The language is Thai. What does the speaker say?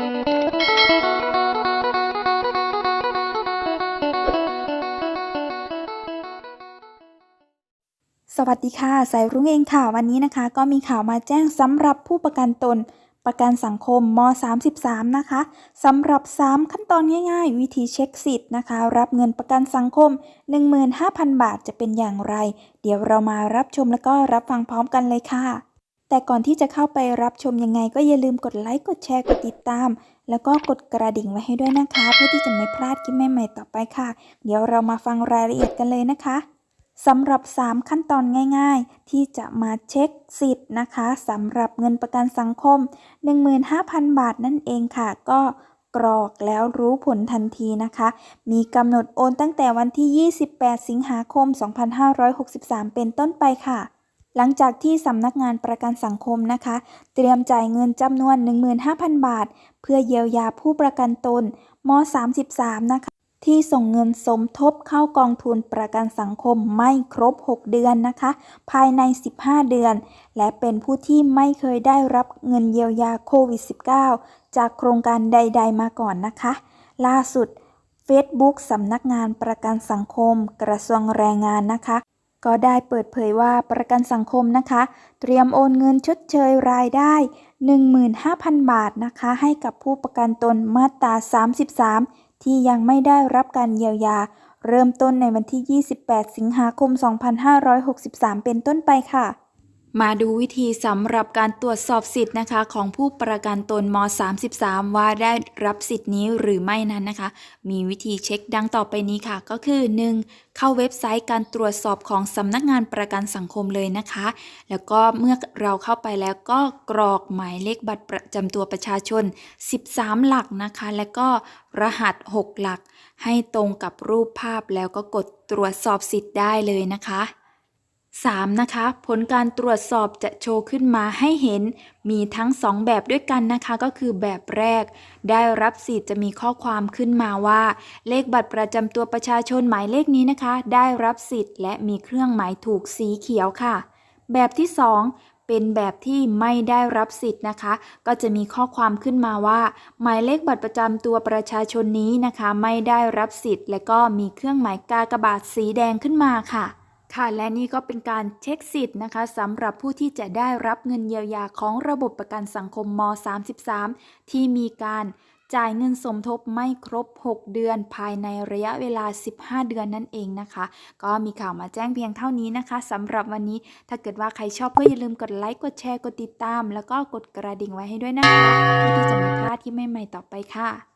สวัสดีค่ะ สายรุ้งเองค่ะ วันนี้นะคะ ก็มีข่าวมาแจ้งสำหรับผู้ประกันตน ประกันสังคมม 33 นะคะสำหรับ 3 ขั้นตอนง่าย ๆ วิธีเช็คสิทธิ์นะคะ รับเงินประกันสังคม 15,000 บาทจะเป็นอย่างไร เดี๋ยวเรามารับชมแล้วก็รับฟังพร้อมกันเลยค่ะ แต่ก่อนที่จะเข้าไปรับชมยังไง ก็อย่าลืมกดไลค์ กดแชร์ กดติดตาม แล้วก็กดกระดิ่งไว้ให้ด้วยนะคะ เพื่อที่จะไม่พลาดคลิปใหม่ๆต่อไปค่ะ เดี๋ยวเรามาฟังรายละเอียดกันเลยนะคะสำหรับ 3 ขั้นตอนง่ายๆ ที่จะมาเช็คสิทธิ์นะคะสำหรับเงินประกันสังคม 15,000 บาทนั่นเองค่ะ ก็กรอกแล้วรู้ผลทันทีนะคะ มีกำหนดโอนตั้งแต่วันที่ 28 สิงหาคม 2563 เป็นต้นไปค่ะ หลังจากที่สำนักงานประกันสังคมนะคะ เตรียมจ่ายเงินจำนวน 15,000 บาท เพื่อเยียวยาผู้ประกันตนม 33 นะคะ ที่ส่งเงินสมทบเข้ากองทุนประกันสังคมไม่ครบ 6 เดือนนะคะ ภายใน 15 เดือน และเป็นผู้ที่ไม่เคยได้รับเงินเยียวยาโควิด -19 จากโครงการใด ๆ มาก่อนนะคะ ล่าสุด Facebook สำนักงานประกันสังคม กระทรวงแรงงานนะคะ ก็ได้เปิดเผยว่าประกันสังคมนะคะ เตรียมโอนเงินชดเชยรายได้ 15,000 บาทนะคะ ให้กับผู้ประกันตนมาตรา 33 ที่ยังไม่ได้รับการเยียวยา เริ่มต้นในวันที่ 28 สิงหาคม 2563 เป็นต้นไปค่ะ มาดูวิธีสำหรับการตรวจสอบสิทธิ์นะคะของผู้ประกันตนม 33 ว่าได้รับสิทธิ์นี้หรือไม่นั้นนะคะ มีวิธีเช็คดังต่อไปนี้ค่ะ ก็คือ 1. เข้าเว็บไซต์การตรวจสอบของสำนักงานประกันสังคมเลยนะคะ แล้วก็เมื่อเราเข้าไปแล้วก็กรอกหมายเลขบัตรประจำตัวประชาชน 13 หลักนะคะ แล้วก็รหัส 6 หลัก ให้ตรงกับรูปภาพแล้วก็กดตรวจสอบสิทธิ์ได้เลยนะคะ 3. นะคะ ผลการตรวจสอบจะโชว์ขึ้นมาให้เห็น มีทั้ง 2 แบบด้วยกันนะคะ ก็คือแบบแรก ได้รับสิทธิ์จะมีข้อความขึ้นมาว่า เลขบัตรประจำตัวประชาชนหมายเลขนี้นะคะ ได้รับสิทธิ์และมีเครื่องหมายถูกสีเขียวค่ะ แบบที่ 2เป็นแบบที่ไม่ได้รับสิทธิ์นะคะ ก็จะมีข้อความขึ้นมาว่า หมายเลขบัตรประจำตัวประชาชนนี้นะคะ ไม่ได้รับสิทธิ์ และก็มีเครื่องหมายกากบาทสีแดงขึ้นมาค่ะ ค่ะและนี่ก็เป็นการเช็คสิทธิ์นะคะสำหรับผู้ที่จะได้รับเงินเยียวยาของระบบประกันสังคมม 33 ที่มีการจ่ายเงินสมทบไม่ครบ 6 เดือนภายในระยะเวลา 15 เดือนนั่นเองนะคะ ก็มีข่าวมาแจ้งเพียงเท่านี้นะคะสำหรับวันนี้ถ้าเกิดว่าใครชอบก็อย่าลืมกดไลค์กดแชร์กดติดตาม แล้วก็กดกระดิ่งไว้ให้ด้วยนะคะเพื่อที่จะไม่พลาดที่ใหม่ๆต่อไปค่ะ